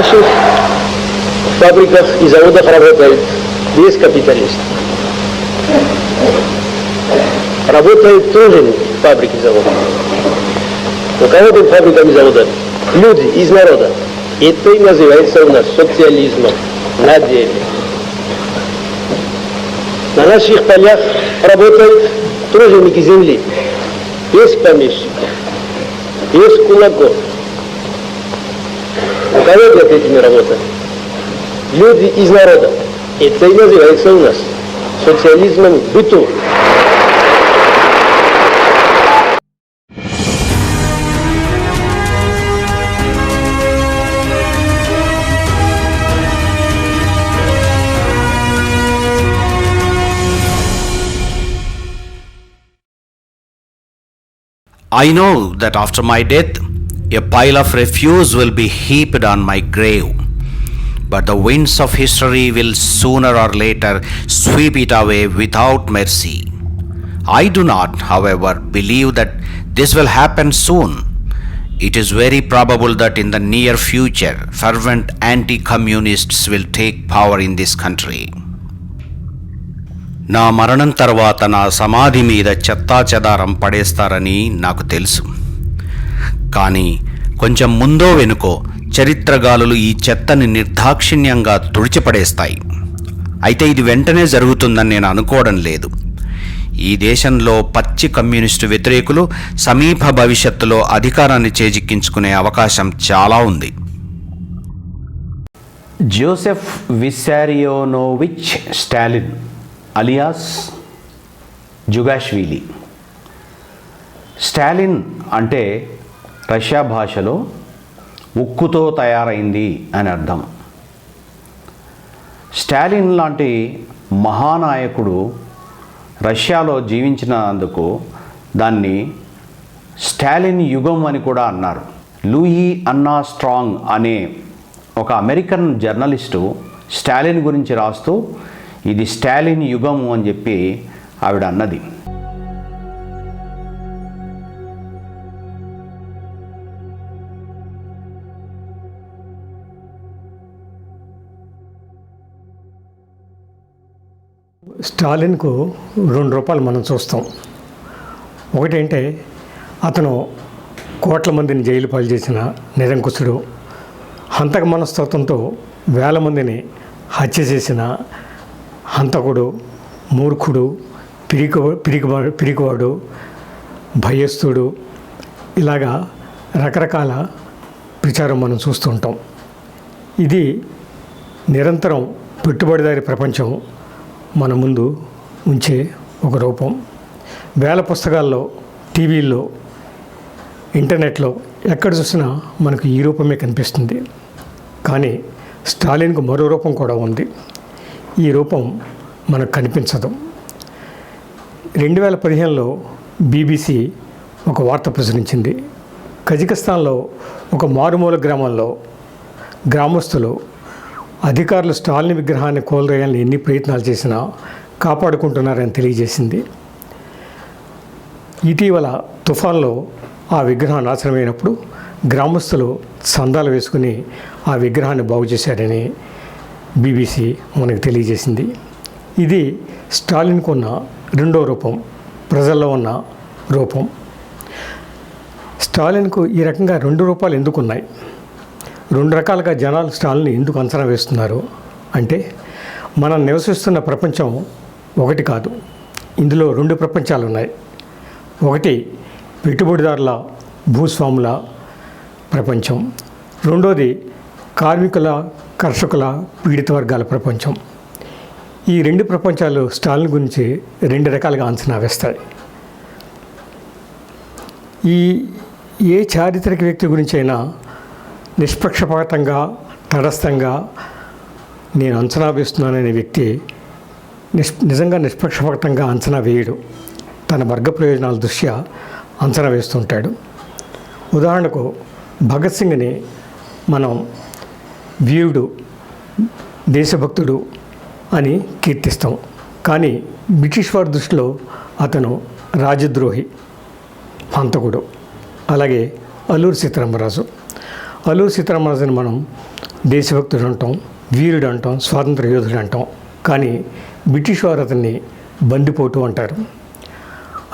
наших фабриках и заводах работает без капиталистов. Работают тоже фабрики и заводы. Руководят фабриками и заводами люди из народа. Это и называется у нас социализмом на деле. На наших полях работают труженики земли, без помещиков, без кулаков. Руководят этими работами люди из народа. Это и называется у нас социализмом быту. I know that after my death, a pile of refuse will be heaped on my grave. But the winds of history will sooner or later sweep it away without mercy. I do not, however, believe that this will happen soon. It is very probable that in the near future, fervent anti communists will take power in this country. నా మరణం తర్వాత నా సమాధి మీద చెత్తా చెదారం పడేస్తారని నాకు తెలుసు కానీ కొంచెం ముందో వెనుకో చరిత్రగాలులు ఈ చెత్తని నిర్దాక్షిణ్యంగా తుడిచిపడేస్తాయి. అయితే ఇది వెంటనే జరుగుతుందని నేను అనుకోవడం లేదు. ఈ దేశంలో పచ్చి కమ్యూనిస్టు వ్యతిరేకులు సమీప భవిష్యత్తులో అధికారాన్ని చేజిక్కించుకునే అవకాశం చాలా ఉంది. Joseph Vissarionovich Stalin alias Jughashvili. Stalin అంటే రష్యా భాషలో ఉక్కుతో తయారైంది అని అర్థం. స్టాలిన్ లాంటి మహానాయకుడు రష్యాలో జీవించినందుకు దాన్ని స్టాలిన్ యుగం అని కూడా అన్నారు. లూయి అన్నా స్ట్రాంగ్ అనే ఒక అమెరికన్ జర్నలిస్టు స్టాలిన్ గురించి రాస్తూ ఇది స్టాలిన్ యుగము అని చెప్పి ఆవిడ అన్నది. స్టాలిన్కు రెండు రూపాయలు మనం చూస్తాం. ఒకటేంటే అతను కోట్ల మందిని జైలు పాలు చేసిన నిరంకుశుడు హంతక మనస్తత్వంతో వేల మందిని హత్య చేసిన హంతకుడు మూర్ఖుడు పిరికి పిరికివాడు పిరికివాడు భయస్థుడు ఇలాగా రకరకాల ప్రచారం మనం చూస్తుంటాం ఇది నిరంతరం పెట్టుబడిదారి ప్రపంచం మన ముందు ఉంచే ఒక రూపం. వేల పుస్తకాల్లో టీవీల్లో ఇంటర్నెట్లో ఎక్కడ చూసినా మనకు ఈ రూపమే కనిపిస్తుంది. కానీ స్టాలిన్కు మరో రూపం కూడా ఉంది. ఈ రూపం మనకు కనిపించదు. రెండు వేల పదిహేనులో బీబీసీ ఒక వార్త ప్రచురించింది. కజకిస్తాన్లో ఒక మారుమూల గ్రామంలో గ్రామస్తులు అధికారులు స్టాలిన్ విగ్రహాన్ని కోల్రేయాలని ఎన్ని ప్రయత్నాలు చేసినా కాపాడుకుంటున్నారని తెలియజేసింది. ఇటీవల తుఫాన్లో ఆ విగ్రహం నాశనమైనప్పుడు గ్రామస్తులు సందాలు వేసుకుని ఆ విగ్రహాన్ని బాగు చేశారని బీబీసీ మనకు తెలియజేసింది. ఇది స్టాలిన్కు ఉన్న రెండో రూపం ప్రజల్లో ఉన్న రూపం. స్టాలిన్కు ఈ రకంగా రెండు రూపాలు ఎందుకున్నాయి? రెండు రకాలుగా జనాలు స్టాల్ని ఎందుకు అంచనా వేస్తున్నారు అంటే మనం నివసిస్తున్న ప్రపంచం ఒకటి కాదు. ఇందులో రెండు ప్రపంచాలు ఉన్నాయి. ఒకటి పెట్టుబడిదారుల భూస్వాముల ప్రపంచం. రెండోది కార్మికుల కర్షకుల పీడిత వర్గాల ప్రపంచం. ఈ రెండు ప్రపంచాలు స్టాలిన్ గురించి రెండు రకాలుగా అంచనా వేస్తాయి. ఈ ఏ చారిత్రక వ్యక్తి గురించి అయినా నిష్పక్షపాతంగా తటస్థంగా నేను అంచనా వేస్తున్నాననే వ్యక్తి నిష్ నిజంగా నిష్పక్షపాతంగా అంచనా వేయడు. తన వర్గ ప్రయోజనాల దృష్ట్యా అంచనా వేస్తుంటాడు. ఉదాహరణకు భగత్ సింగ్ని మనం వీరుడు దేశభక్తుడు అని కీర్తిస్తాం. కానీ బ్రిటిష్ వారి దృష్టిలో అతను రాజద్రోహి హంతకుడు. అలాగే అల్లూరి సీతారామరాజు. అల్లూరు సీతారామరాజుని మనం దేశభక్తుడు అంటాం వీరుడు అంటాం స్వాతంత్ర యోధుడు అంటాం. కానీ బ్రిటిష్ వారు అతన్ని బందిపోటు అంటారు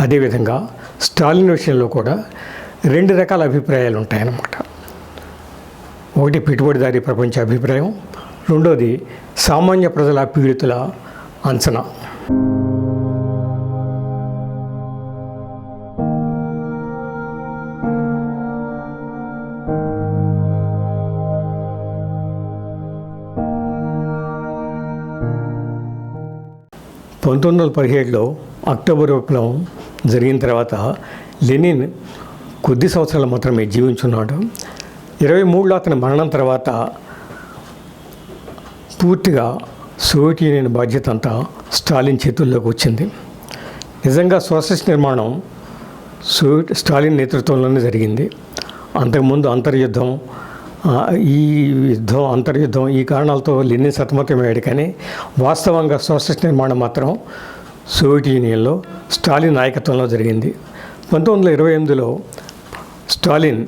అదేవిధంగా స్టాలిన్ విషయంలో కూడా రెండు రకాల అభిప్రాయాలు ఉంటాయన్నమాట. ఒకటి పెట్టుబడిదారీ ప్రపంచ అభిప్రాయం రెండోది సామాన్య ప్రజల పీడితుల అంచనా. పంతొమ్మిది వందల పదిహేడులో అక్టోబర్ విప్లవం జరిగిన తర్వాత లెనిన్ కొద్ది సంవత్సరాలు మాత్రమే జీవించున్నాడు. ఇరవై మూడులో అతని మరణం తర్వాత పూర్తిగా సోవియట్ యూనియన్ బాధ్యత అంతా స్టాలిన్ చేతుల్లోకి వచ్చింది. నిజంగా సోషలిస్ట్ నిర్మాణం సోవియట్ స్టాలిన్ నేతృత్వంలోనే జరిగింది. అంతకుముందు అంతర్యుద్ధం ఈ యుద్ధం అంతర్యుద్ధం ఈ కారణాలతో లెనిన్ సతమతమయ్యాడు కానీ వాస్తవంగా సోషలిస్ట్ నిర్మాణం మాత్రం సోవియట్ యూనియన్లో స్టాలిన్ నాయకత్వంలో జరిగింది. పంతొమ్మిది వందల ఇరవై ఎనిమిదిలో స్టాలిన్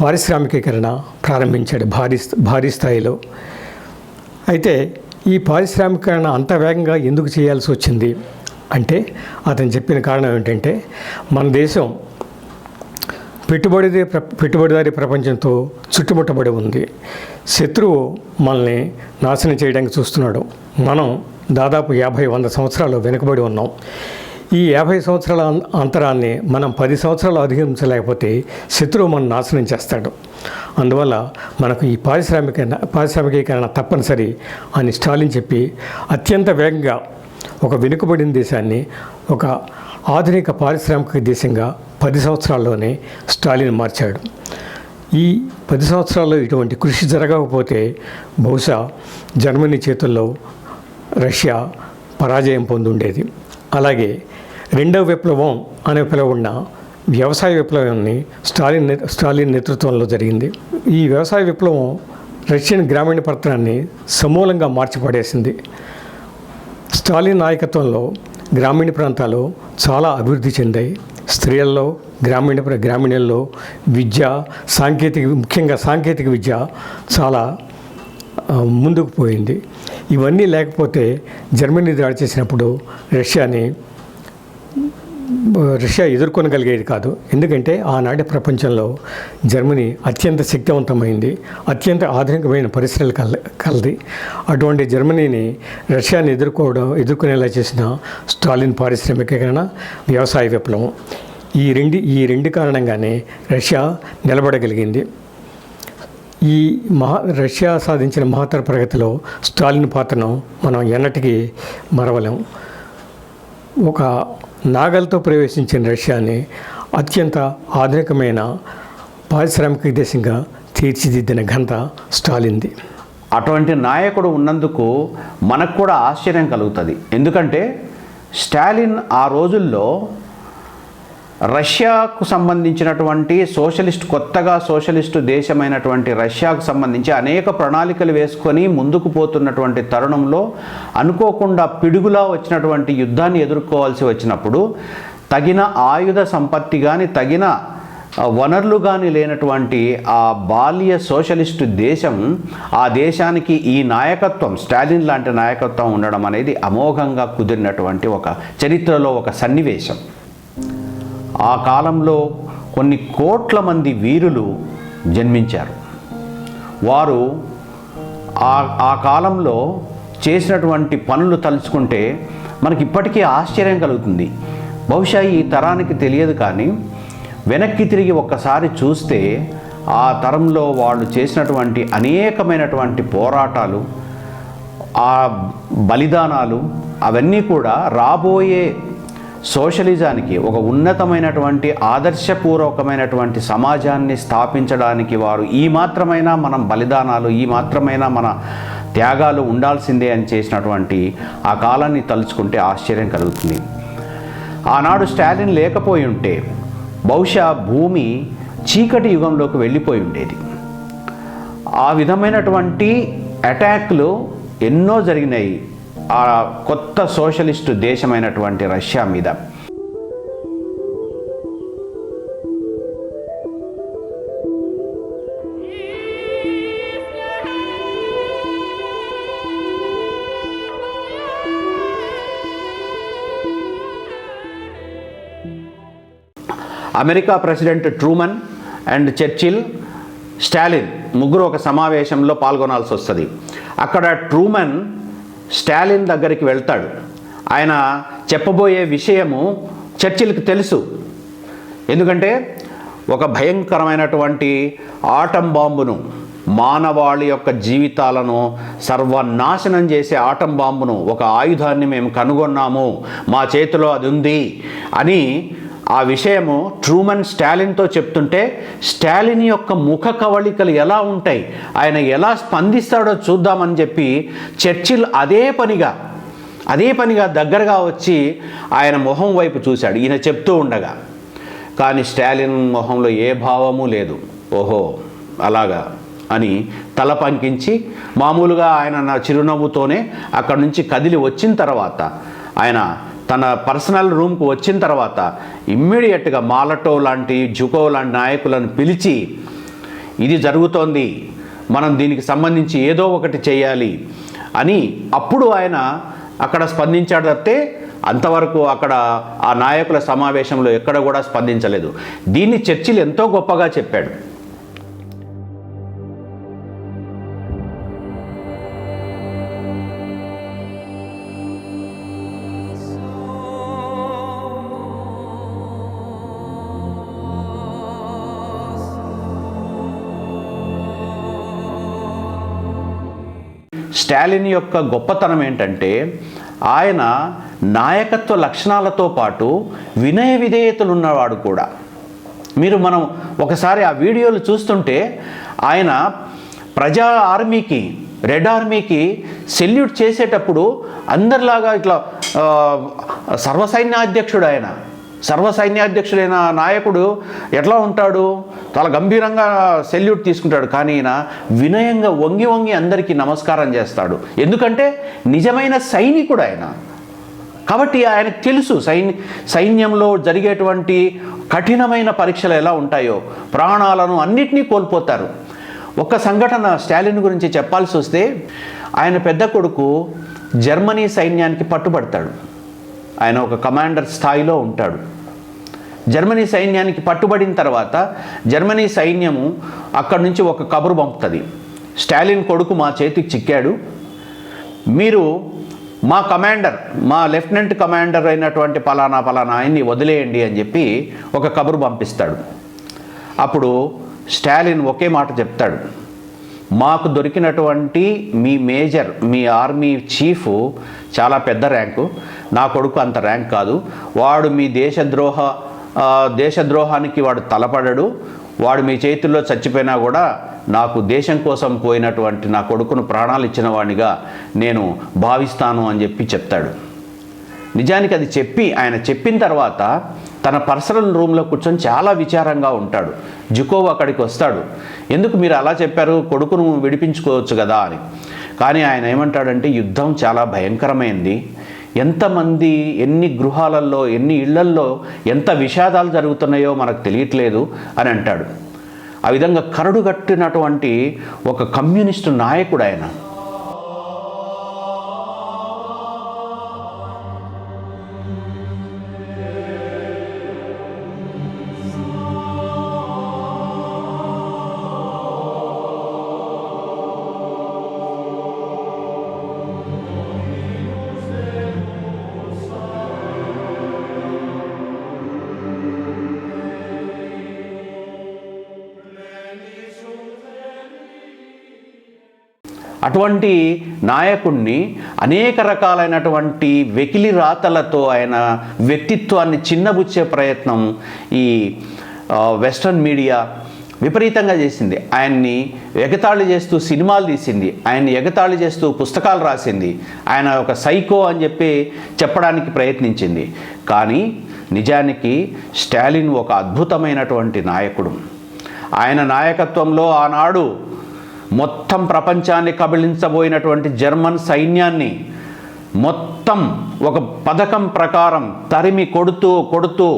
పారిశ్రామికీకరణ ప్రారంభించాడు భారీ భారీ స్థాయిలో. అయితే ఈ పారిశ్రామికీకరణ అంత వేగంగా ఎందుకు చేయాల్సి వచ్చింది? అంటే అతను చెప్పిన కారణం ఏంటంటే మన దేశం పెట్టుబడిదే పెట్టుబడిదారీ ప్రపంచంతో చుట్టుముట్టబడి ఉంది. శత్రువు మనల్ని నాశనం చేయడానికి చూస్తున్నాడు. మనం దాదాపు యాభై వంద సంవత్సరాలు వెనుకబడి ఉన్నాం. ఈ యాభై సంవత్సరాల అంతరాన్ని మనం పది సంవత్సరాలు అధిగమించలేకపోతే శత్రువు మనం నాశనం చేస్తాడు. అందువల్ల మనకు ఈ పారిశ్రామిక పారిశ్రామికీకరణ తప్పనిసరి అని స్టాలిన్ చెప్పి అత్యంత వేగంగా ఒక వెనుకబడిన దేశాన్ని ఒక ఆధునిక పారిశ్రామిక దేశంగా పది సంవత్సరాల్లోనే స్టాలిన్ మార్చాడు. ఈ పది సంవత్సరాల్లో ఇటువంటి కృషి జరగకపోతే బహుశా జర్మనీ చేతుల్లో రష్యా పరాజయం పొందుండేది. అలాగే రెండవ విప్లవం అనే పిలువన్న వ్యవసాయ విప్లవాన్ని స్టాలిన్ స్టాలిన్ నేతృత్వంలో జరిగింది. ఈ వ్యవసాయ విప్లవం రష్యన్ గ్రామీణ పత్రాన్ని సమూలంగా మార్చిపడేసింది. స్టాలిన్ నాయకత్వంలో గ్రామీణ ప్రాంతాలు చాలా అభివృద్ధి చెందాయి. స్త్రీలలో గ్రామీణ ప్ర- విద్య సాంకేతిక ముఖ్యంగా సాంకేతిక విద్య చాలా ముందుకు పోయింది. ఇవన్నీ లేకపోతే జర్మనీ దాడి చేసినప్పుడు రష్యాని రష్యా ఎదుర్కొనగలిగేది కాదు. ఎందుకంటే ఆనాటి ప్రపంచంలో జర్మనీ అత్యంత శక్తివంతమైంది అత్యంత ఆధునికమైన పరిశ్రమలు కల కలది. అటువంటి జర్మనీని రష్యాని ఎదుర్కోవడం ఎదుర్కొనేలా చేసిన స్టాలిన్ పారిశ్రామికీకరణ వ్యవసాయ విప్లవం. ఈ రెండు ఈ రెండు కారణంగానే రష్యా నిలబడగలిగింది. ఈ మహా రష్యా సాధించిన మహత్తర ప్రగతిలో స్టాలిన్ పాత్రను మనం ఎన్నటికీ మరవలేం. ఒక నాగలతో ప్రవేశించిన రష్యాని అత్యంత ఆధునికమైన పారిశ్రామిక దేశంగా తీర్చిదిద్దిన ఘనత స్టాలిన్ది. అటువంటి నాయకుడు ఉన్నందుకు మనకు కూడా ఆశ్చర్యం కలుగుతుంది. ఎందుకంటే స్టాలిన్ ఆ రోజుల్లో రష్యాకు సంబంధించినటువంటి సోషలిస్ట్ కొత్తగా సోషలిస్టు దేశమైనటువంటి రష్యాకు సంబంధించి అనేక ప్రణాళికలు వేసుకొని ముందుకు పోతున్నటువంటి తరుణంలో అనుకోకుండా పిడుగులా వచ్చినటువంటి యుద్ధాన్ని ఎదుర్కోవాల్సి వచ్చినప్పుడు తగిన ఆయుధ సంపత్తి కానీ తగిన వనరులు కానీ లేనటువంటి ఆ బాల్య సోషలిస్టు దేశం ఆ దేశానికి ఈ నాయకత్వం స్టాలిన్ లాంటి నాయకత్వం ఉండడం అనేది అమోఘంగా కుదిరినటువంటి ఒక చరిత్రలో ఒక సన్నివేశం. ఆ కాలంలో కొన్ని కోట్ల మంది వీరులు జన్మించారు. వారు ఆ ఆ కాలంలో చేసినటువంటి పనులు తలుచుకుంటే మనకి ఇప్పటికీ ఆశ్చర్యం కలుగుతుంది. బహుశా ఈ తరానికి తెలియదు కానీ వెనక్కి తిరిగి ఒక్కసారి చూస్తే ఆ తరంలో వాళ్ళు చేసినటువంటి అనేకమైనటువంటి పోరాటాలు ఆ బలిదానాలు అవన్నీ కూడా రాబోయే సోషలిజానికి ఒక ఉన్నతమైనటువంటి ఆదర్శపూర్వకమైనటువంటి సమాజాన్ని స్థాపించడానికి వారు ఈ మాత్రమైనా మనం బలిదానాలు ఈ మాత్రమైనా మన త్యాగాలు ఉండాల్సిందే అని చేసినటువంటి ఆ కాలాన్ని తలుచుకుంటే ఆశ్చర్యం కలుగుతుంది. ఆనాడు స్టాలిన్ లేకపోయి ఉంటే బహుశా భూమి చీకటి యుగంలోకి వెళ్ళిపోయి ఉండేది. ఆ విధమైనటువంటి అటాక్లు ఎన్నో జరిగినాయి. ఆ కొత్త సోషలిస్టు దేశమైనటువంటి రష్యా మీద. America president Truman and Churchill Stalin ముగ్గురు ఒక సమావేశంలో పాల్గొనాల్సి వస్తుంది అక్కడ ట్రూమన్ స్టాలిన్ దగ్గరికి వెళ్తాడు. ఆయన చెప్పబోయే విషయము చర్చిలకు తెలుసు. ఎందుకంటే ఒక భయంకరమైనటువంటి ఆటం బాంబును మానవాళి యొక్క జీవితాలను సర్వనాశనం చేసే ఆటం బాంబును ఒక ఆయుధాన్ని మేము కనుగొన్నాము మా చేతిలో అది ఉంది అని ఆ విషయము ట్రూమన్ స్టాలిన్తో చెప్తుంటే స్టాలిన్ యొక్క ముఖ కవళికలు ఎలా ఉంటాయి ఆయన ఎలా స్పందిస్తాడో చూద్దామని చెప్పి చర్చిల్ అదే పనిగా అదే పనిగా దగ్గరగా వచ్చి ఆయన మొహం వైపు చూశాడు. ఈయన చెప్తూ ఉండగా కానీ స్టాలిన్ మొహంలో ఏ భావము లేదు. ఓహో అలాగా? అని తల పంకించి మామూలుగా ఆయన నా చిరునవ్వుతోనే అక్కడి నుంచి కదిలి వచ్చిన తర్వాత ఆయన తన పర్సనల్ రూమ్కు వచ్చిన తర్వాత ఇమ్మీడియట్గా మాలటో లాంటి జుకో లాంటి నాయకులను పిలిచి ఇది జరుగుతోంది మనం దీనికి సంబంధించి ఏదో ఒకటి చేయాలి అని అప్పుడు ఆయన అక్కడ స్పందించాడు తప్పితే అంతవరకు అక్కడ ఆ నాయకుల సమావేశంలో ఎక్కడ కూడా స్పందించలేదు. దీన్ని చర్చిలు ఎంతో గొప్పగా చెప్పాడు. స్టాలిన్ యొక్క గొప్పతనం ఏంటంటే ఆయన నాయకత్వ లక్షణాలతో పాటు వినయ విధేయతలు ఉన్నవాడు కూడా. మీరు మనం ఒకసారి ఆ వీడియోలు చూస్తుంటే ఆయన ప్రజా ఆర్మీకి రెడ్ ఆర్మీకి సెల్యూట్ చేసేటప్పుడు అందరిలాగా ఇట్లా సర్వసైన్యాధ్యక్షుడు ఆయన. సర్వ సైన్యాధ్యక్షుడైన నాయకుడు ఎట్లా ఉంటాడు? చాలా గంభీరంగా సెల్యూట్ తీసుకుంటాడు. కానీ ఈయన వినయంగా వంగి వంగి అందరికీ నమస్కారం చేస్తాడు. ఎందుకంటే నిజమైన సైనికుడు ఆయన. కాబట్టి ఆయనకు తెలుసు సైన్ సైన్యంలో జరిగేటువంటి కఠినమైన పరీక్షలు ఎలా ఉంటాయో. ప్రాణాలను అన్నిటినీ కోల్పోతారు. ఒక సంఘటన స్టాలిన్ గురించి చెప్పాల్సి వస్తే ఆయన పెద్ద కొడుకు జర్మనీ సైన్యానికి పట్టుబడతాడు. ఆయన ఒక కమాండర్ స్థాయిలో ఉంటాడు. జర్మనీ సైన్యానికి పట్టుబడిన తర్వాత జర్మనీ సైన్యము అక్కడి నుంచి ఒక కబురు పంపుతుంది. స్టాలిన్ కొడుకు మా చేతికి చిక్కాడు. మీరు మా కమాండర్ మా లెఫ్టినెంట్ కమాండర్ అయినటువంటి పలానా పలానా ఆయన్ని వదిలేయండి అని చెప్పి ఒక కబురు పంపిస్తాడు. అప్పుడు స్టాలిన్ ఒకే మాట చెప్తాడు. మాకు దొరికినటువంటి మీ మేజర్ మీ ఆర్మీ చీఫ్ చాలా పెద్ద ర్యాంకు. నా కొడుకు అంత ర్యాంక్ కాదు. వాడు మీ దేశద్రోహ దేశద్రోహానికి వాడు తలపడడు. వాడు మీ చేతుల్లో చచ్చిపోయినా కూడా నాకు దేశం కోసం పోయినటువంటి నా కొడుకును ప్రాణాలు ఇచ్చిన వాడిగా నేను భావిస్తాను అని చెప్పి చెప్తాడు. నిజానికి అది చెప్పి ఆయన చెప్పిన తర్వాత తన పర్సనల్ రూమ్లో కూర్చొని చాలా విచారంగా ఉంటాడు. జుకోవ్ అక్కడికి వస్తాడు. ఎందుకు మీరు అలా చెప్పారు? కొడుకును విడిపించుకోవచ్చు కదా అని. కానీ ఆయన ఏమంటాడంటే యుద్ధం చాలా భయంకరమైంది. ఎంతమంది ఎన్ని గృహాలలో ఎన్ని ఇళ్ళల్లో ఎంత విషాదాలు జరుగుతున్నాయో మనకు తెలియట్లేదు అని అంటాడు. ఆ విధంగా కరడుగట్టినటువంటి ఒక కమ్యూనిస్టు నాయకుడు ఆయన. అటువంటి నాయకుణ్ణి అనేక రకాలైనటువంటి వెకిలి రాతలతో ఆయన వ్యక్తిత్వాన్ని చిన్నబుచ్చే ప్రయత్నం ఈ వెస్ట్రన్ మీడియా విపరీతంగా చేసింది. ఆయన్ని ఎగతాళి చేస్తూ సినిమాలు తీసింది. ఆయన్ని ఎగతాళి చేస్తూ పుస్తకాలు రాసింది. ఆయన ఒక సైకో అని చెప్పి చెప్పడానికి ప్రయత్నించింది. కానీ నిజానికి స్టాలిన్ ఒక అద్భుతమైనటువంటి నాయకుడు. ఆయన నాయకత్వంలో ఆనాడు మొత్తం ప్రపంచాన్ని కబళించబోయినటువంటి జర్మన్ సైన్యాన్ని మొత్తం ఒక పథకం ప్రకారం తరిమి కొడుతూ కొడుతూ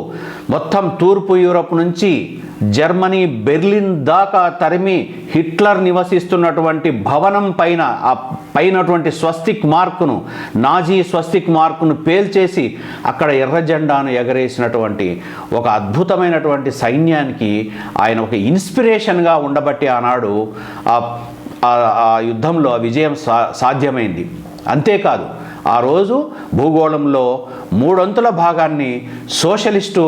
మొత్తం తూర్పు యూరప్ నుంచి జర్మనీ బెర్లిన్ దాకా తరిమి హిట్లర్ నివసిస్తున్నటువంటి భవనం పైన ఆ పైనటువంటి స్వస్తిక్ మార్కును నాజీ స్వస్తిక్ మార్కును పేల్చేసి అక్కడ ఎర్ర జెండాను ఎగరేసినటువంటి ఒక అద్భుతమైనటువంటి సైన్యానికి ఆయన ఒక ఇన్స్పిరేషన్గా ఉండబట్టి ఆనాడు ఆ ఆ- ఆ యుద్ధంలో ఆ విజయం సా సాధ్యమైంది. అంతేకాదు ఆ రోజు భూగోళంలో మూడొంతుల భాగాన్ని సోషలిస్టు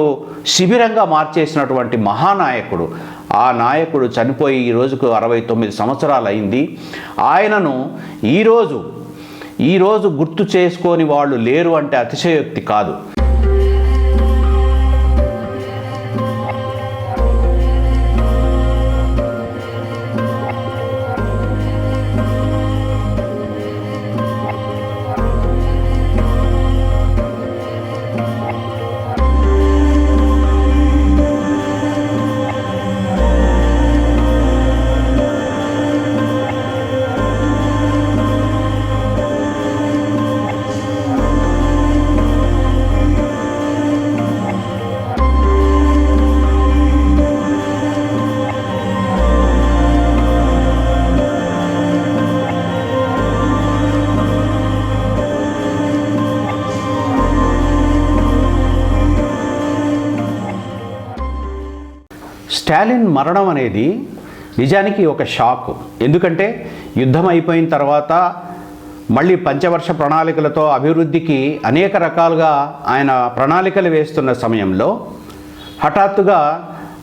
శిబిరంగా మార్చేసినటువంటి మహానాయకుడు. ఆ నాయకుడు చనిపోయి ఈ రోజుకు అరవై తొమ్మిది సంవత్సరాలు అయింది ఆయనను ఈరోజు ఈరోజు గుర్తు చేసుకొని వాళ్ళు లేరు అంటే అతిశయోక్తి కాదు. స్టాలిన్ మరణం అనేది నిజానికి ఒక షాక్. ఎందుకంటే యుద్ధం అయిపోయిన తర్వాత మళ్ళీ పంచవర్ష ప్రణాళికలతో అభివృద్ధికి అనేక రకాలుగా ఆయన ప్రణాళికలు వేస్తున్న సమయంలో హఠాత్తుగా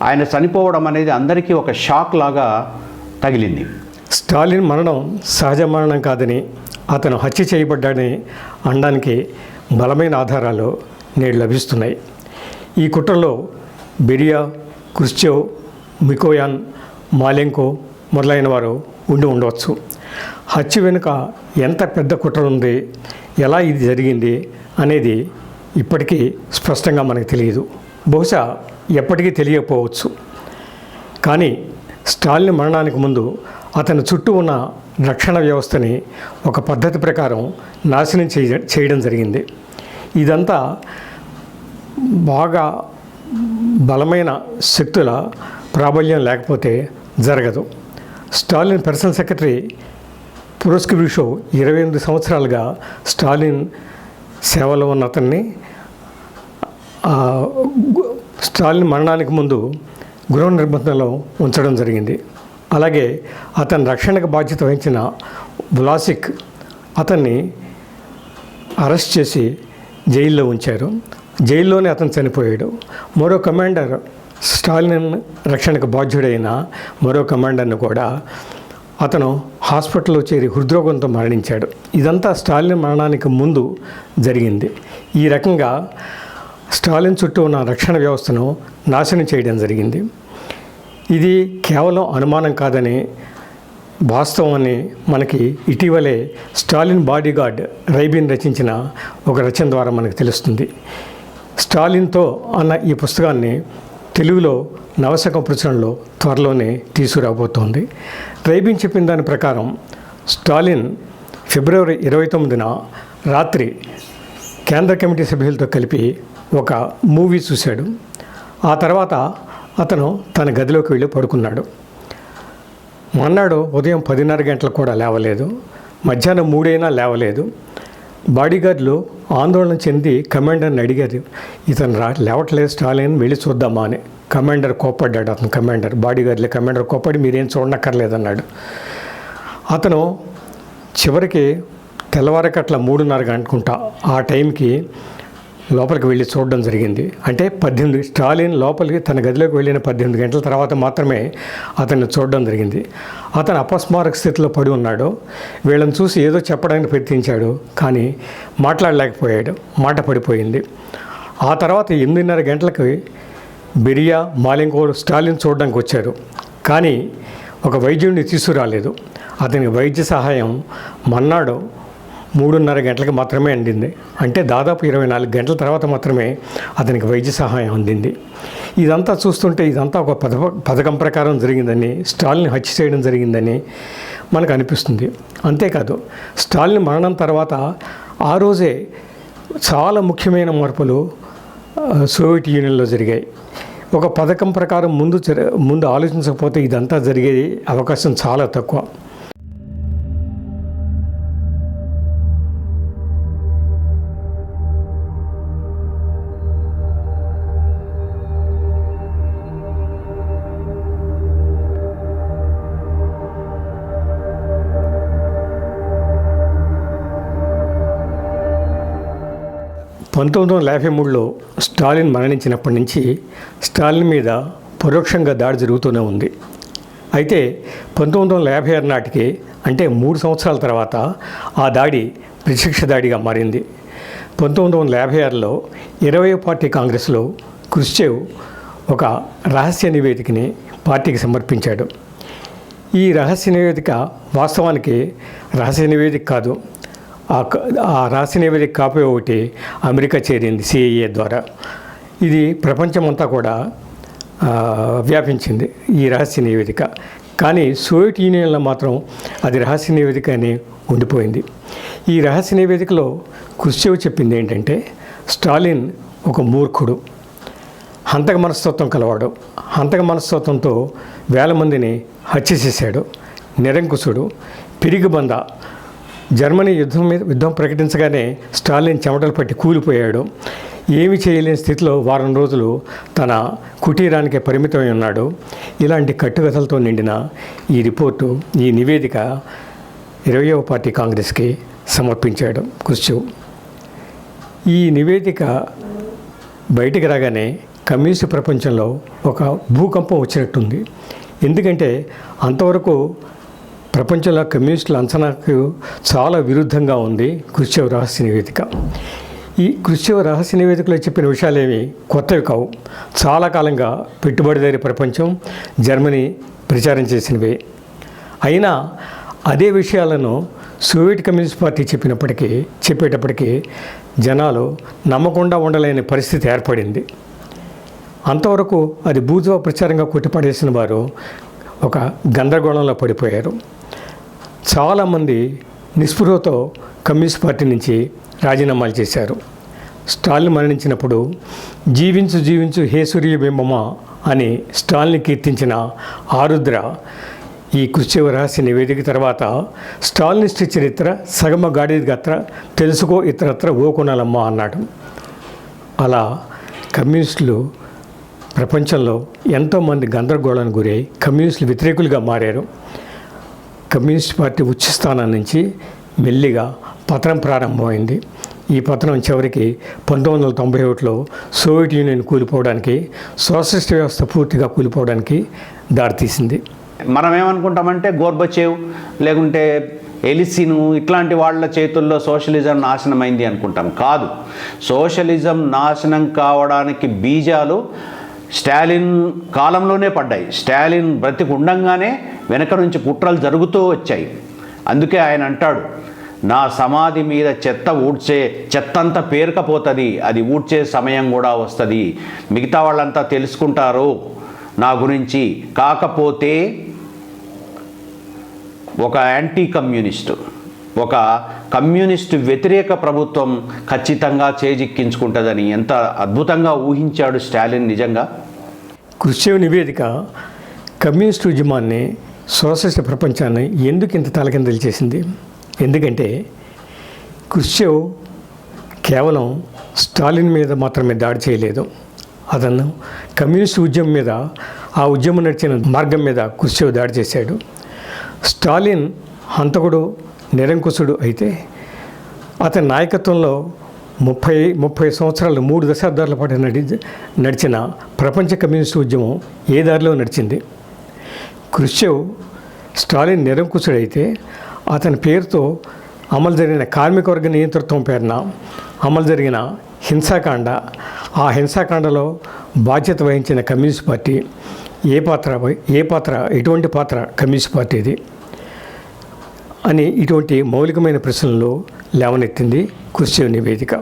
ఆయన చనిపోవడం అనేది అందరికీ ఒక షాక్ లాగా తగిలింది. స్టాలిన్ మరణం సహజ మరణం కాదని అతను హత్య చేయబడ్డాడని అనడానికి బలమైన ఆధారాలు నేడు లభిస్తున్నాయి. ఈ కుట్రలో బెరియా క్రుశ్చెవ్ మికోయాన్ మాలెంకో మొదలైన వారు ఉండి ఉండవచ్చు. హత్య వెనుక ఎంత పెద్ద కుట్ర ఉంది ఎలా ఇది జరిగింది అనేది ఇప్పటికీ స్పష్టంగా మనకు తెలియదు. బహుశా ఎప్పటికీ తెలియకపోవచ్చు. కానీ స్టాలిన్ మరణానికి ముందు అతని చుట్టూ ఉన్న రక్షణ వ్యవస్థని ఒక పద్ధతి ప్రకారం నాశనం చేయ చేయడం జరిగింది. ఇదంతా బాగా బలమైన శక్తుల ప్రాబల్యం లేకపోతే జరగదు. స్టాలిన్ పర్సనల్ సెక్రటరీ పురస్కృషో ఇరవై ఎనిమిది సంవత్సరాలుగా స్టాలిన్ సేవలో ఉన్న అతన్ని స్టాలిన్ మరణానికి ముందు గృహ నిర్బంధంలో ఉంచడం జరిగింది. అలాగే అతని రక్షణకు బాధ్యత వహించిన వ్లాసిక్ అతన్ని అరెస్ట్ చేసి జైల్లో ఉంచారు. జైల్లోనే అతను చనిపోయాడు. మరో కమాండర్ స్టాలిన్ రక్షణకు బాధ్యుడైన మరో కమాండర్ను కూడా అతను హాస్పిటల్లో చేరి హృద్రోగంతో మరణించాడు. ఇదంతా స్టాలిన్ మరణానికి ముందు జరిగింది. ఈ రకంగా స్టాలిన్ చుట్టూ ఉన్న రక్షణ వ్యవస్థను నాశనం చేయడం జరిగింది. ఇది కేవలం అనుమానం కాదని వాస్తవం అని మనకి ఇటీవలే స్టాలిన్ బాడీగార్డ్ రైబిన్ రచించిన ఒక రచన ద్వారా మనకు తెలుస్తుంది. స్టాలిన్తో అన్న ఈ పుస్తకాన్ని తెలుగులో నవశకం ప్రచురణలో త్వరలోనే తీసుకురాబోతోంది. రైబిన్ చెప్పిన దాని ప్రకారం స్టాలిన్ ఫిబ్రవరి ఇరవై తొమ్మిదిన రాత్రి కేంద్ర కమిటీ సభ్యులతో కలిపి ఒక మూవీ చూశాడు. ఆ తర్వాత అతను తన గదిలోకి వెళ్ళి పడుకున్నాడు. మొన్నాడు ఉదయం పదిన్నర గంటలకు కూడా లేవలేదు. మధ్యాహ్నం మూడైనా లేవలేదు. బాడీగార్డులు ఆందోళన చెంది కమాండర్ని అడిగారు. ఇతను రా లేవట్లేదు స్టాలిన్ వెళ్ళి చూద్దామా అని. కమాండర్ కోప్పడ్డాడు. అతను కమాండర్ బాడీగార్డ్లు కమాండర్ కోప్పడి మీరేం చూడనక్కర్లేదన్నాడు. అతను చివరికి తెల్లవారకట్ల మూడున్నర అనుకుంటా ఆ టైంకి లోపలికి వెళ్ళి చూడడం జరిగింది. అంటే పద్దెనిమిది స్టాలిన్ లోపలికి తన గదిలోకి వెళ్ళిన పద్దెనిమిది గంటల తర్వాత మాత్రమే అతన్ని చూడడం జరిగింది. అతను అపస్మారక స్థితిలో పడి ఉన్నాడు. వీళ్ళని చూసి ఏదో చెప్పడానికి ప్రయత్నించాడు. కానీ మాట్లాడలేకపోయాడు. మాట పడిపోయింది. ఆ తర్వాత ఎనిమిదిన్నర గంటలకి బిరియా మాలింకోడు స్టాలిన్ చూడడానికి వచ్చారు. కానీ ఒక వైద్యుడిని తీసుకురాలేదు. అతనికి వైద్య సహాయం మన్నాడు మూడున్నర గంటలకు మాత్రమే అందింది. అంటే దాదాపు ఇరవై నాలుగు గంటల తర్వాత మాత్రమే అతనికి వైద్య సహాయం అందింది. ఇదంతా చూస్తుంటే ఇదంతా ఒక పథ పథకం ప్రకారం జరిగిందని స్టాలిన్ హత్య చేయడం జరిగిందని మనకు అనిపిస్తుంది. అంతేకాదు స్టాలిన్ మరణం తర్వాత ఆ రోజే చాలా ముఖ్యమైన మార్పులు సోవియట్ యూనియన్లో జరిగాయి. ఒక పథకం ప్రకారం ముందు ముందు ఆలోచించకపోతే ఇదంతా జరిగే అవకాశం చాలా తక్కువ. పంతొమ్మిది వందల యాభై మూడులో స్టాలిన్ మరణించినప్పటి నుంచి స్టాలిన్ మీద పరోక్షంగా దాడి జరుగుతూనే ఉంది. అయితే పంతొమ్మిది వందల యాభై ఆరు నాటికి అంటే మూడు సంవత్సరాల తర్వాత ఆ దాడి ప్రత్యక్ష దాడిగా మారింది. పంతొమ్మిది వందల యాభై ఆరులో ఇరవై పార్టీ కాంగ్రెస్లో క్రుశ్చేవ్ ఒక రహస్య నివేదికని పార్టీకి సమర్పించాడు. ఈ రహస్య నివేదిక వాస్తవానికి రహస్య నివేదిక కాదు. ఆ రాసిన ఆ రహస్య నివేదిక కాపీ ఒకటి అమెరికా చేరింది సిఐఏ ద్వారా. ఇది ప్రపంచమంతా కూడా వ్యాపించింది ఈ రహస్య నివేదిక. కానీ సోవియట్ యూనియన్లో మాత్రం అది రహస్య నివేదిక అని ఉండిపోయింది. ఈ రహస్య నివేదికలో కుర్చేవ్ చెప్పింది ఏంటంటే స్టాలిన్ ఒక మూర్ఖుడు హంతక మనస్తత్వం కలవాడు. హంతక మనస్తత్వంతో వేల మందిని హత్య చేశాడు నిరంకుశుడు పిరిగిబంద జర్మనీ యుద్ధం మీద యుద్ధం ప్రకటించగానే స్టాలిన్ చెమటలు పట్టి కూలిపోయాడు. ఏమి చేయలేని స్థితిలో వారం రోజులు తన కుటీరానికి పరిమితమై ఉన్నాడు. ఇలాంటి కట్టుకథలతో నిండిన ఈ రిపోర్టు ఈ నివేదిక ఇరవయవ పార్టీ కాంగ్రెస్కి సమర్పించాడు. కుర్చు ఈ నివేదిక బయటికి రాగానే కమ్యూనిస్ట్ ప్రపంచంలో ఒక భూకంపం వచ్చినట్టుంది. ఎందుకంటే అంతవరకు ప్రపంచంలో కమ్యూనిస్టుల అంచనాకు చాలా విరుద్ధంగా ఉంది కృష్యవ రహస్య నివేదిక. ఈ కృష్యవ రహస్య నివేదికలో చెప్పిన విషయాలేమి కొత్తవి కావు. చాలా కాలంగా పెట్టుబడిదారి ప్రపంచం జర్మనీ ప్రచారం చేసినవి. అయినా అదే విషయాలను సోవియట్ కమ్యూనిస్ట్ పార్టీ చెప్పినప్పటికీ చెప్పేటప్పటికీ జనాలు నమ్మకుండా ఉండలేని పరిస్థితి ఏర్పడింది. అంతవరకు అది బూజువా ప్రచారంగా కొట్టిపడేసిన వారు ఒక గందరగోళంలో పడిపోయారు. చాలామంది నిస్పృహతో కమ్యూనిస్ట్ పార్టీ నుంచి రాజీనామాలు చేశారు. స్టాలిన్ మరణించినప్పుడు జీవించు జీవించు హే సూర్యబింబమ అని స్టాలిన్ కీర్తించిన ఆరుద్ర ఈ కృష్యవ రహస్య నివేదిక తర్వాత స్టాలినిస్ట్ చరిత్ర సగమ గాడిద గత్ర తెలుసుకో ఇతరత్ర ఓకొనాలమ్మ అన్నాడు. అలా కమ్యూనిస్టులు ప్రపంచంలో ఎంతోమంది గందరగోళానికి గురై కమ్యూనిస్టులు వ్యతిరేకులుగా మారారు. కమ్యూనిస్ట్ పార్టీ ఉచ్ఛస్థానం నుంచి మెల్లిగా పతనం ప్రారంభమైంది. ఈ పతనం చివరికి పంతొమ్మిది వందల తొంభై ఒకటిలో సోవియట్ యూనియన్ కూలిపోవడానికి సోషలిస్ట్ వ్యవస్థ పూర్తిగా కూలిపోవడానికి దారితీసింది. మనం ఏమనుకుంటామంటే గోర్బచేవ్ లేకుంటే ఎలిసిను ఇట్లాంటి వాళ్ళ చేతుల్లో సోషలిజం నాశనమైంది అనుకుంటాం. కాదు సోషలిజం నాశనం కావడానికి బీజాలు స్టాలిన్ కాలంలోనే పడ్డాయి. స్టాలిన్ బ్రతికుండంగానే వెనక నుంచి కుట్రలు జరుగుతూ వచ్చాయి. అందుకే ఆయన అంటాడు నా సమాధి మీద చెత్త ఊడ్చే చెత్తంతా పేరుకపోతుంది. అది ఊడ్చే సమయం కూడా వస్తుంది. మిగతా వాళ్ళంతా తెలుసుకుంటారు. నా గురించి కాకపోతే ఒక యాంటీ కమ్యూనిస్టు ఒక కమ్యూనిస్టు వ్యతిరేక ప్రభుత్వం ఖచ్చితంగా చేజిక్కించుకుంటుందని ఎంత అద్భుతంగా ఊహించాడు స్టాలిన్ నిజంగా. కృషి నివేదిక కమ్యూనిస్ట్ ఉద్యమాన్ని సోషలిస్ట్ ప్రపంచాన్ని ఎందుకు ఇంత తలకిందలు చేసింది? ఎందుకంటే కృష్యవ్ కేవలం స్టాలిన్ మీద మాత్రమే దాడి చేయలేదు. అతను కమ్యూనిస్ట్ ఉద్యమం మీద ఆ ఉద్యమం నడిచిన మార్గం మీద కృష్యవ్ దాడి చేశాడు. స్టాలిన్ హంతకుడు నిరంకుశుడు అయితే అతని నాయకత్వంలో ముప్పై ముప్పై సంవత్సరాలు మూడు దశాబ్దాల పాటు నడి నడిచిన ప్రపంచ కమ్యూనిస్ట్ ఉద్యమం ఏ దారిలో నడిచింది? క్రుష్చెవ్ స్టాలిన్ నిరంకుశుడైతే అతని పేరుతో అమలు జరిగిన కార్మిక వర్గ నియంతృత్వం పేరున అమలు జరిగిన హింసాకాండ ఆ హింసాకాండలో బాధ్యత వహించిన కమ్యూనిస్ట్ పార్టీ ఏ పాత్ర ఏ పాత్ర ఎటువంటి పాత్ర కమ్యూనిస్ట్ పార్టీది? అని ఇటువంటి మౌలికమైన ప్రశ్నలు లేవనెత్తింది కుర్చేవ్ నివేదిక.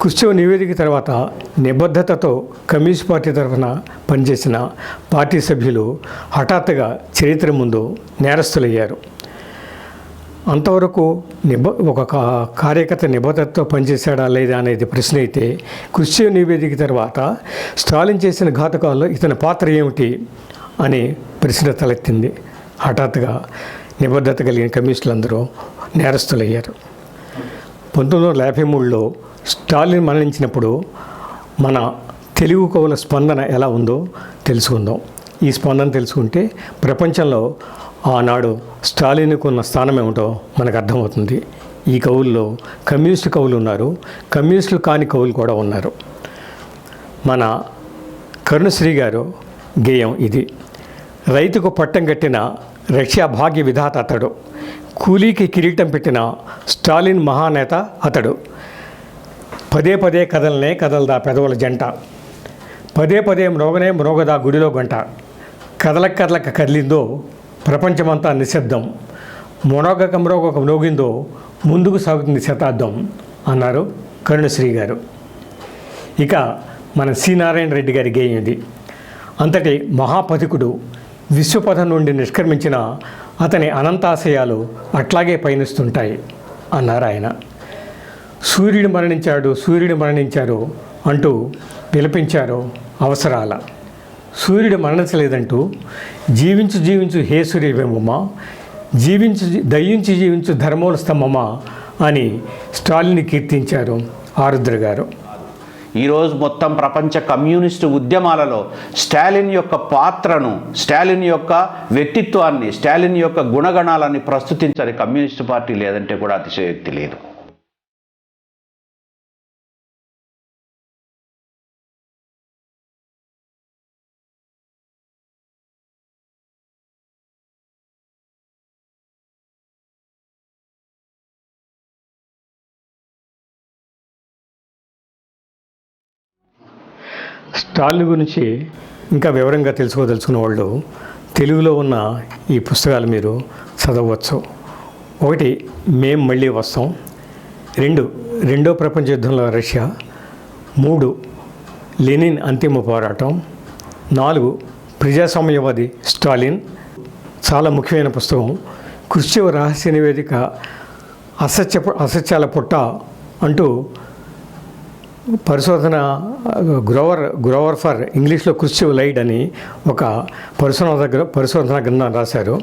కుర్చేవ్ నివేదిక తర్వాత నిబద్ధతతో కమ్యూనిస్ట్ పార్టీ తరఫున పనిచేసిన పార్టీ సభ్యులు హఠాత్తుగా చరిత్ర ముందు నేరస్తులయ్యారు. అంతవరకు నిబ ఒక కార్యకర్త నిబద్ధతతో పనిచేశాడా లేదా అనేది ప్రశ్న అయితే కృష్ణ నివేదిక తర్వాత స్టాలిన్ చేసిన ఘాతకాల్లో ఇతని పాత్ర ఏమిటి అనే ప్రశ్న తలెత్తింది. హఠాత్తుగా నిబద్ధత కలిగిన కమ్యూనిస్టులందరూ నేరస్తులయ్యారు. పంతొమ్మిది వందల యాభై మూడులో స్టాలిన్ మరణించినప్పుడు మన తెలుగు కవుల స్పందన ఎలా ఉందో తెలుసుకుందాం. ఈ స్పందన తెలుసుకుంటే ప్రపంచంలో ఆనాడు స్టాలిన్కు ఉన్న స్థానం ఏమిటో మనకు అర్థమవుతుంది. ఈ కవుల్లో కమ్యూనిస్టు కవులు ఉన్నారు. కమ్యూనిస్టులు కాని కవులు కూడా ఉన్నారు. మన కరుణశ్రీ గారు గేయం ఇది. రైతుకు పట్టం కట్టిన రష్యా భాగ్య విధాత అతడు. కూలీకి కిరీటం పెట్టిన స్టాలిన్ మహానేత అతడు. పదే పదే కదలనే కదలదా పెదవుల జంట. పదే పదే మ్రోగనే మ్రోగదా గుడిలో గంట. కదలక కదలక కదిలిందో ప్రపంచమంతా నిశ్శబ్దం. మొనగక మ్రోగక మ్రోగిందో ముందుకు సాగుతుంది శతాబ్దం అన్నారు కరుణశ్రీ గారు. ఇక మన సి నారాయణ రెడ్డి గారి గేయం ఇది. అంతటి మహాపథికుడు విశ్వపథం నుండి నిష్క్రమించిన అతని అనంతాశయాలు అట్లాగే పయనిస్తుంటాయి అన్నారు ఆయన. సూర్యుడు మరణించాడు సూర్యుడు మరణించారు అంటూ విలపించారు అవసరాల. సూర్యుడు మరణించలేదంటూ జీవించు జీవించు హే సూర్యబింబమ్మ జీవించు దయించి జీవించు ధర్మోల స్తంభమా అని స్టాలిన్ కీర్తించారు ఆరుద్ర గారు. ఈరోజు మొత్తం ప్రపంచ కమ్యూనిస్టు ఉద్యమాలలో స్టాలిన్ యొక్క పాత్రను స్టాలిన్ యొక్క వ్యక్తిత్వాన్ని స్టాలిన్ యొక్క గుణగణాలని ప్రస్తుతించని కమ్యూనిస్టు పార్టీ లేదంటే కూడా అతిశయోక్తి లేదు. స్టాళ్ళు గురించి ఇంకా వివరంగా తెలుసుకోదలుచుకున్న వాళ్ళు తెలుగులో ఉన్న ఈ పుస్తకాలు మీరు చదవచ్చు. ఒకటి మేం మళ్ళీ వస్తాం. రెండు రెండో ప్రపంచ యుద్ధంలో రష్యా. మూడు లెనిన్ అంతిమ పోరాటం. నాలుగు ప్రజాస్వామ్యవాది స్టాలిన్. చాలా ముఖ్యమైన పుస్తకం. కృష్ణ రహస్య నివేదిక అసత్య అసత్యాల పుట్ట అంటూ పరిశోధన గ్రోవర్ గ్రోవర్ ఫర్ ఇంగ్లీష్లో క్రిస్టివ్ లైడ్ అని ఒక పరిశోధన పరిశోధన గ్రంథం రాశారు.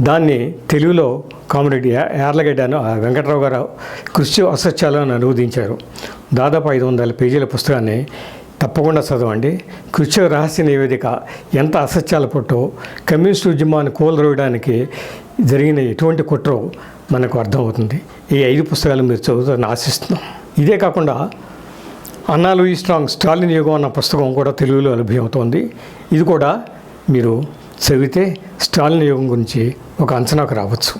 దాన్ని తెలుగులో కామెడీ యార్లగడ్డ అని వెంకట్రావు గారు కృష్టి అసత్యాలను అనువదించారు. దాదాపు ఐదు వందల పేజీల పుస్తకాన్ని తప్పకుండా చదవండి. కృష్య రహస్య నివేదిక ఎంత అసత్యాల పుట్టో కమ్యూనిస్ట్ ఉద్యమాన్ని కోలరోయడానికి జరిగిన ఎటువంటి కుట్రో మనకు అర్థమవుతుంది. ఈ ఐదు పుస్తకాలు మీరు చదువుతారని ఆశిస్తున్నాం. ఇదే కాకుండా అన్నా లూయి స్ట్రాంగ్ స్టాలిన్ యుగం అన్న పుస్తకం కూడా తెలుగులో లభ్యమవుతోంది. ఇది కూడా మీరు చదివితే స్టాలిన్ యుగం గురించి ఒక అంచనాకు రావచ్చు.